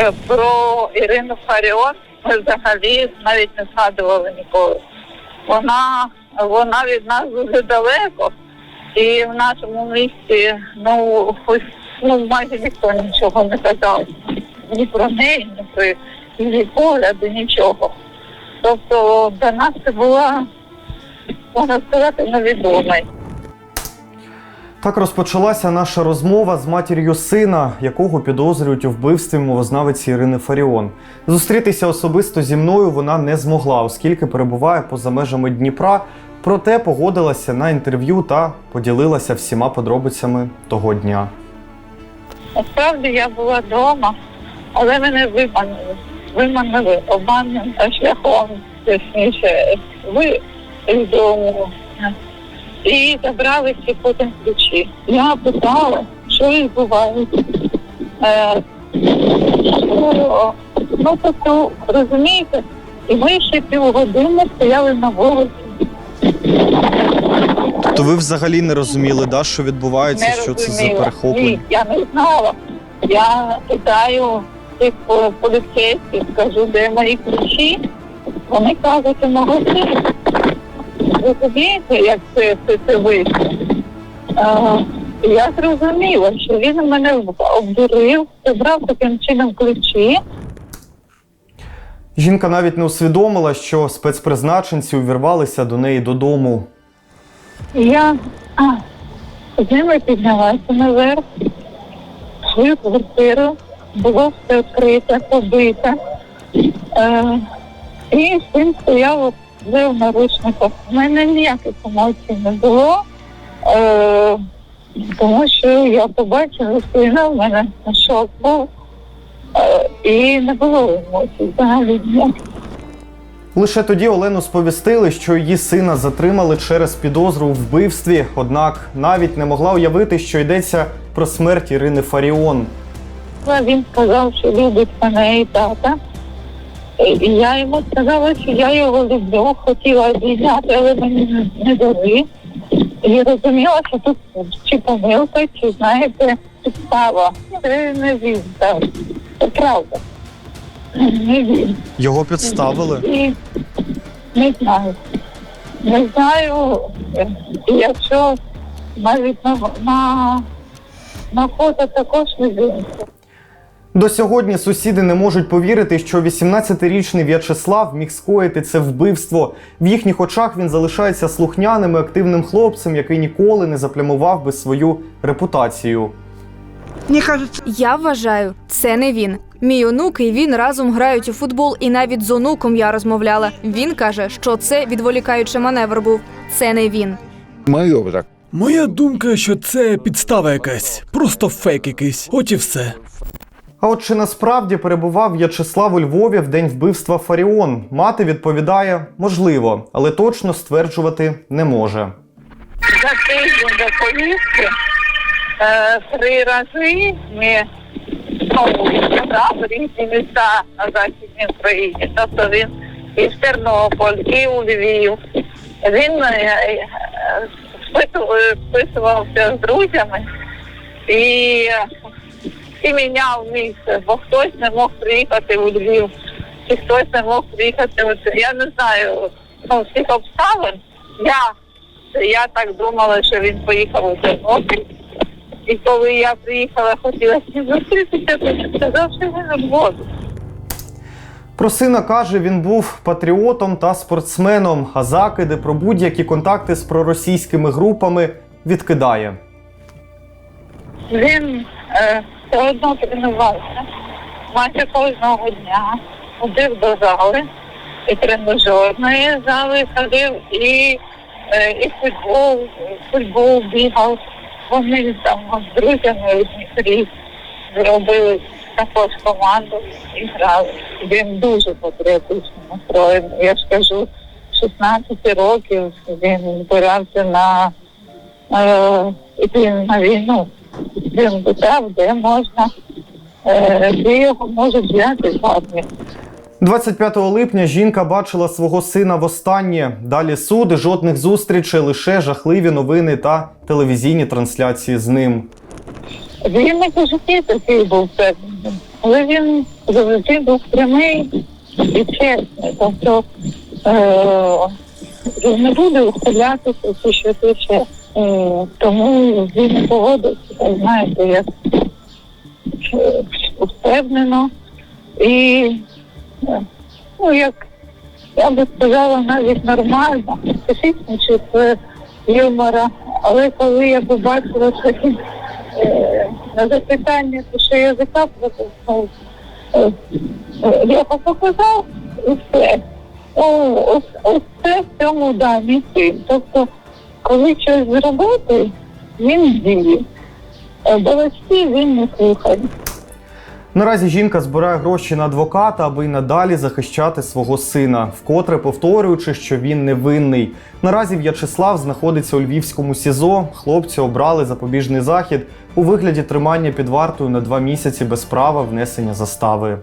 Е, Про Ірину Фаріон ми взагалі навіть не згадували ніколи. Вона, вона від нас дуже далеко, і в нашому місті ну, ось, ну майже ніхто нічого не казав. Ні про неї, ні про її погляди, нічого. Тобто для нас це була, можна сказати, невідомий. Так розпочалася наша розмова з матір'ю сина, якого підозрюють у вбивстві мовознавиці Ірини Фаріон. Зустрітися особисто зі мною вона не змогла, оскільки перебуває поза межами Дніпра. Проте погодилася на інтерв'ю та поділилася всіма подробицями того дня. Насправді я була вдома, але мене виманили. Виманили обманним шляхом, точніше, ви з дому. І забрали всі потім ключі. Я питала, що відбувається. Е, що, ну, тобто, розумієте, і ми ще півгодини стояли на вулиці. То ви взагалі не розуміли, да, що відбувається, не розуміла. Ні, я не знала. Я питаю тих по- поліцейських, кажу, де мої ключі. Вони кажуть, у магазині. Розумієте, як це, це, це вийшло? Я зрозуміла, що він мене обдурив, забрав таким чином ключі. Жінка навіть не усвідомила, що спецпризначенці увірвалися до неї додому. Я а, з ними піднялася наверх, в свою квартиру, було все відкрите, побите. Е, і син стояв вже в наручниках. У мене ніяких емоцій не було, е, тому що я побачила сина, в мене шок був. Е, і не було емоцій взагалі ніяких. Лише тоді Олену сповістили, що її сина затримали через підозру у вбивстві, однак навіть не могла уявити, що йдеться про смерть Ірини Фаріон. Він сказав, що любить мене і тата. І я йому сказала, що я його люблю, хотіла обійняти, але мені не- дали. І розуміла, що тут чи помилка, чи знаєте, підстава. Це не він, так. Це правда. Не він. Його підставили. І не знаю. Не знаю, якщо навіть на, на, на фото також не він. До сьогодні сусіди не можуть повірити, що 18-річний В'ячеслав міг скоїти це вбивство. В їхніх очах він залишається слухняним і активним хлопцем, який ніколи не заплямував би свою репутацію. Мне кажется, Я вважаю, це не він. Мій онук і він разом грають у футбол, і навіть з онуком я розмовляла. Він каже, що це відволікаючий маневр був. Це не він. Моя думка, що це підстава якась, просто фейк якийсь. От і все. А от чи насправді перебував В'ячеслав у Львові в день вбивства Фаріон? Мати відповідає, можливо, але точно стверджувати не може. за тиждень до поїздки е, три рази ми знову сказав різні міста на Західній Україні. Тобто він і в Тернопіль, і у Львів. Він е, е, списувався з друзями і, і міняв місце, бо хтось не мог приїхати у Львів, чи хтось не мог приїхати. у Це- Я не знаю ну, всіх обставин. Я я так думала, що він поїхав у Тернопіль. І коли я приїхала, хотіла з ним зустрітися, то він сказав, що він воду. Про сина каже, він був патріотом та спортсменом, а закиди про будь-які контакти з проросійськими групами відкидає. Він е, все одно тренувався майже кожного дня, ходив до зали, і тренажерної зали ходив, і, е, і футбол, футбол бігав. Вони там з друзями у Дніпрі зробили також команду і грали. Він дуже патріотично настроєний. Я ж кажу, 16 років він збирався на е, іти на війну. Він питав, де можна, е, де його можуть взяти з армії. 25 липня жінка бачила свого сина востаннє. Далі суди, жодних зустрічей, лише жахливі новини та телевізійні трансляції з ним. Він не по житті такий був певний. Але він завжди був прямий і чесний. Тобто е, він не буде ухилятися, що тече. Е, тому він не поводиться, знаєте, як е, впевнено. І е, ну, як я би сказала, навіть нормально, специфічно це юмора. Але коли я побачила, він е, на запитання, то що язика протиснув, е, е, я показав і все. О, ось, ось це в цьому да, мій син. Тобто, коли щось зробити, він діє. Балачки він не слухає. Наразі жінка збирає гроші на адвоката, аби й надалі захищати свого сина, вкотре повторюючи, що він невинний. Наразі В'ячеслав знаходиться у львівському СІЗО. Хлопці обрали запобіжний захід у вигляді тримання під вартою на два місяці без права внесення застави.